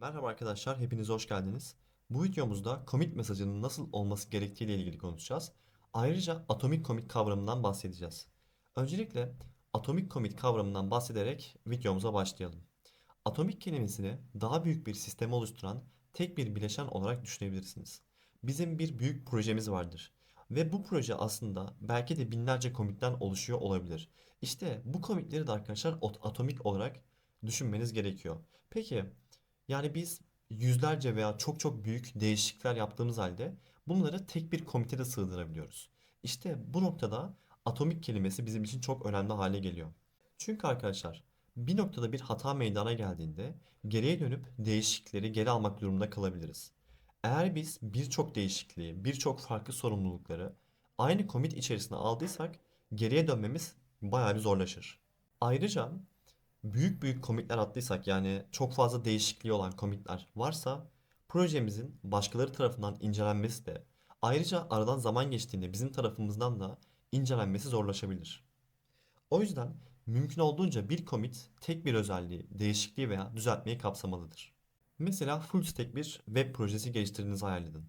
Merhaba arkadaşlar, hepiniz hoş geldiniz. Bu videomuzda commit mesajının nasıl olması gerektiği ile ilgili konuşacağız. Ayrıca atomik commit kavramından bahsedeceğiz. Öncelikle atomik commit kavramından bahsederek videomuza başlayalım. Atomik kelimesini daha büyük bir sistemi oluşturan tek bir bileşen olarak düşünebilirsiniz. Bizim bir büyük projemiz vardır. Ve bu proje aslında belki de binlerce commit'ten oluşuyor olabilir. İşte bu commit'leri de arkadaşlar atomik olarak düşünmeniz gerekiyor. Peki yani biz yüzlerce veya çok çok büyük değişiklikler yaptığımız halde bunları tek bir komitede sığdırabiliyoruz. İşte bu noktada atomik kelimesi bizim için çok önemli hale geliyor. Çünkü arkadaşlar bir noktada bir hata meydana geldiğinde geriye dönüp değişiklikleri geri almak durumunda kalabiliriz. Eğer biz birçok değişikliği, birçok farklı sorumlulukları aynı komit içerisine aldıysak geriye dönmemiz bayağı bir zorlaşır. Ayrıca büyük büyük commitler attıysak yani çok fazla değişikliği olan commitler varsa projemizin başkaları tarafından incelenmesi de ayrıca aradan zaman geçtiğinde bizim tarafımızdan da incelenmesi zorlaşabilir. O yüzden mümkün olduğunca bir commit tek bir özelliği, değişikliği veya düzeltmeyi kapsamalıdır. Mesela full stack bir web projesi geliştirdiğinizi hayal edin.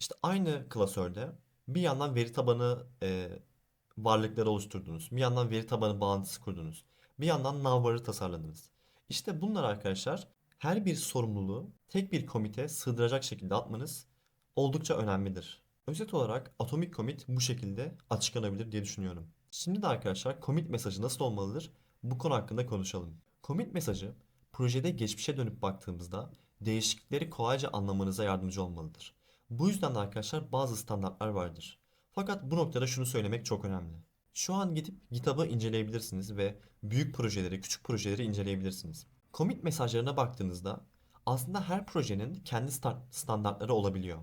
İşte aynı klasörde bir yandan veri tabanı e, varlıkları oluşturdunuz. Bir yandan veri tabanı bağlantısı kurdunuz. Bir yandan navbarı tasarladınız. İşte bunlar arkadaşlar her bir sorumluluğu tek bir komite sığdıracak şekilde atmanız oldukça önemlidir. Özet olarak atomik commit bu şekilde açıklanabilir diye düşünüyorum. Şimdi de arkadaşlar commit mesajı nasıl olmalıdır? Bu konu hakkında konuşalım. Commit mesajı projede geçmişe dönüp baktığımızda değişiklikleri kolayca anlamanıza yardımcı olmalıdır. Bu yüzden de arkadaşlar bazı standartlar vardır. Fakat bu noktada şunu söylemek çok önemli. Şu an gidip GitHub'ı inceleyebilirsiniz ve büyük projeleri, küçük projeleri inceleyebilirsiniz. Commit mesajlarına baktığınızda aslında her projenin kendi sta- standartları olabiliyor.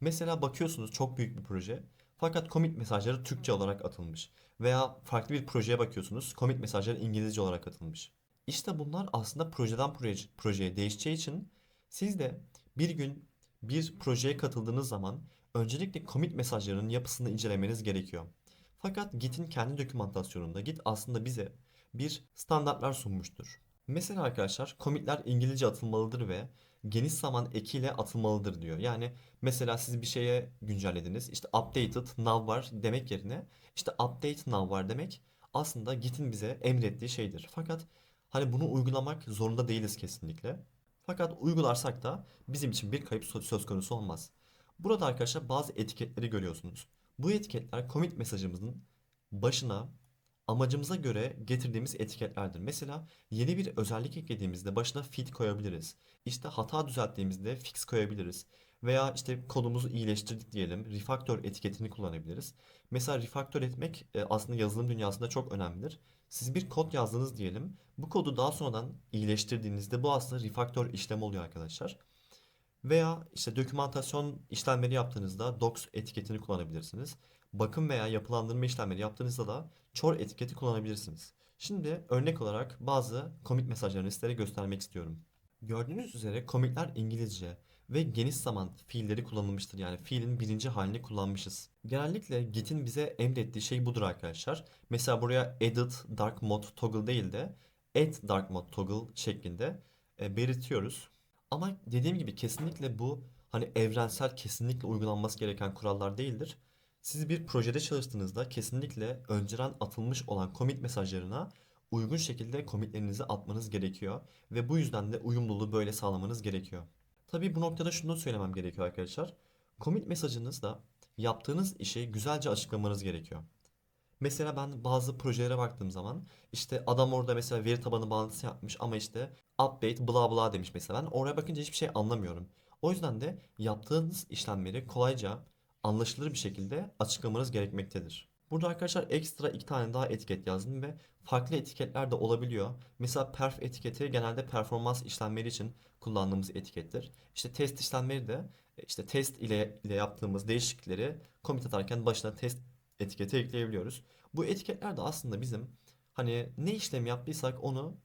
Mesela bakıyorsunuz çok büyük bir proje fakat commit mesajları Türkçe olarak atılmış. Veya farklı bir projeye bakıyorsunuz commit mesajları İngilizce olarak atılmış. İşte bunlar aslında projeden proje, projeye değişeceği için siz de bir gün bir projeye katıldığınız zaman öncelikle commit mesajlarının yapısını incelemeniz gerekiyor. Fakat Git'in kendi dokümantasyonunda Git aslında bize bir standartlar sunmuştur. Mesela arkadaşlar commitler İngilizce atılmalıdır ve geniş zaman ekiyle atılmalıdır diyor. Yani mesela siz bir şeye güncellediniz. İşte updated now var demek yerine işte update now var demek aslında Git'in bize emrettiği şeydir. Fakat hani bunu uygulamak zorunda değiliz kesinlikle. Fakat uygularsak da bizim için bir kayıp sö- söz konusu olmaz. Burada arkadaşlar bazı etiketleri görüyorsunuz. Bu etiketler commit mesajımızın başına amacımıza göre getirdiğimiz etiketlerdir. Mesela yeni bir özellik eklediğimizde başına fit koyabiliriz. İşte hata düzelttiğimizde fix koyabiliriz. Veya işte kodumuzu iyileştirdik diyelim. Refactor etiketini kullanabiliriz. Mesela refactor etmek e, aslında yazılım dünyasında çok önemlidir. Siz bir kod yazdınız diyelim. Bu kodu daha sonradan iyileştirdiğinizde bu aslında refactor işlemi oluyor arkadaşlar. Veya işte dokümantasyon işlemleri yaptığınızda docs etiketini kullanabilirsiniz. Bakım veya yapılandırma işlemleri yaptığınızda da chore etiketi kullanabilirsiniz. Şimdi örnek olarak bazı commit mesajlarını sizlere göstermek istiyorum. Gördüğünüz üzere commitler İngilizce ve geniş zaman fiilleri kullanılmıştır. Yani fiilin birinci halini kullanmışız. Genellikle Git'in bize emrettiği şey budur arkadaşlar. Mesela buraya edit dark mode toggle değil de add dark mode toggle şeklinde e, belirtiyoruz. Ama dediğim gibi kesinlikle bu hani evrensel kesinlikle uygulanması gereken kurallar değildir. Siz bir projede çalıştığınızda kesinlikle önceden atılmış olan commit mesajlarına uygun şekilde commitlerinizi atmanız gerekiyor ve bu yüzden de uyumluluğu böyle sağlamanız gerekiyor. Tabii bu noktada şunu da söylemem gerekiyor arkadaşlar. Commit mesajınızda yaptığınız işi güzelce açıklamanız gerekiyor. Mesela ben bazı projelere baktığım zaman işte adam orada mesela veri tabanı bağlantısı yapmış ama işte update bla bla demiş mesela ben oraya bakınca hiçbir şey anlamıyorum. O yüzden de yaptığınız işlemleri kolayca anlaşılır bir şekilde açıklamanız gerekmektedir. Burada arkadaşlar ekstra iki tane daha etiket yazdım ve farklı etiketler de olabiliyor. Mesela perf etiketi genelde performans işlemleri için kullandığımız etikettir. İşte test işlemleri de işte test ile, ile yaptığımız değişiklikleri commit atarken başına test etiketi ekleyebiliyoruz. Bu etiketler de aslında bizim hani ne işlem yaptıysak onu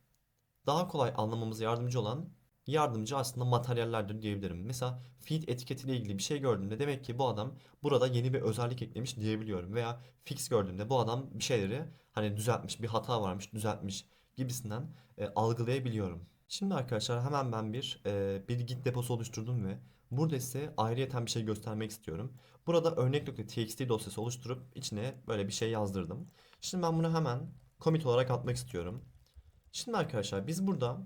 daha kolay anlamamıza yardımcı olan yardımcı aslında materyallerdir diyebilirim. Mesela feed etiketiyle ilgili bir şey gördüğümde demek ki bu adam burada yeni bir özellik eklemiş diyebiliyorum. Veya fix gördüğümde bu adam bir şeyleri hani düzeltmiş, bir hata varmış, düzeltmiş gibisinden e, algılayabiliyorum. Şimdi arkadaşlar hemen ben bir e, bir git deposu oluşturdum ve burada size ayrıyeten bir şey göstermek istiyorum. Burada örnek.txt dosyası oluşturup içine böyle bir şey yazdırdım. Şimdi ben bunu hemen commit olarak atmak istiyorum. Şimdi arkadaşlar biz burada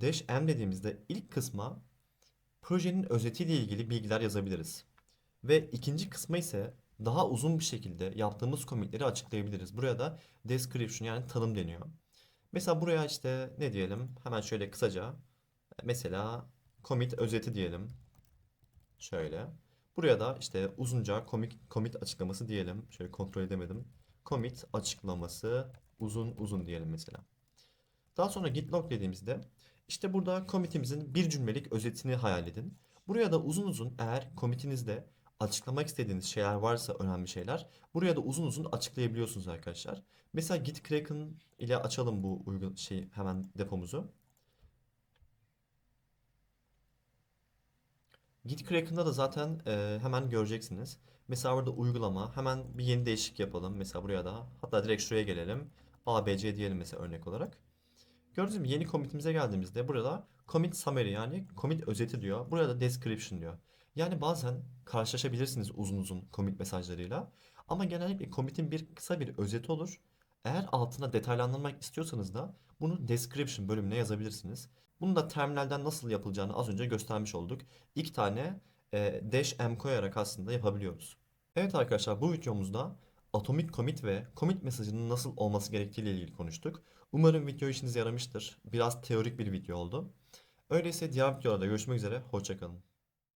dash m dediğimizde ilk kısma projenin özetiyle ilgili bilgiler yazabiliriz. Ve ikinci kısma ise daha uzun bir şekilde yaptığımız commitleri açıklayabiliriz. Buraya da description yani tanım deniyor. Mesela buraya işte ne diyelim? Hemen şöyle kısaca mesela commit özeti diyelim. Şöyle. Buraya da işte uzunca commit, commit açıklaması diyelim. Şöyle kontrol edemedim. Commit açıklaması uzun uzun diyelim mesela. Daha sonra git log dediğimizde işte burada commit'imizin bir cümlelik özetini hayal edin. Buraya da uzun uzun eğer commit'inizde açıklamak istediğiniz şeyler varsa önemli şeyler buraya da uzun uzun açıklayabiliyorsunuz arkadaşlar. Mesela git kraken ile açalım bu uygun şey hemen depomuzu. Git Kraken'da da zaten e, hemen göreceksiniz. Mesela burada uygulama hemen bir yeni değişiklik yapalım. Mesela buraya da hatta direkt şuraya gelelim. ABC diyelim mesela örnek olarak. Gördüğünüz gibi yeni commit'imize geldiğimizde burada commit summary yani commit özeti diyor. Burada da description diyor. Yani bazen karşılaşabilirsiniz uzun uzun commit mesajlarıyla. Ama genellikle commit'in bir kısa bir özeti olur. Eğer altına detaylandırmak istiyorsanız da bunu description bölümüne yazabilirsiniz. Bunu da terminalden nasıl yapılacağını az önce göstermiş olduk. İki tane e, dash m koyarak aslında yapabiliyoruz. Evet arkadaşlar bu videomuzda atomic commit ve commit mesajının nasıl olması gerektiği ile ilgili konuştuk. Umarım video işinize yaramıştır. Biraz teorik bir video oldu. Öyleyse diğer videolarda görüşmek üzere. Hoşçakalın.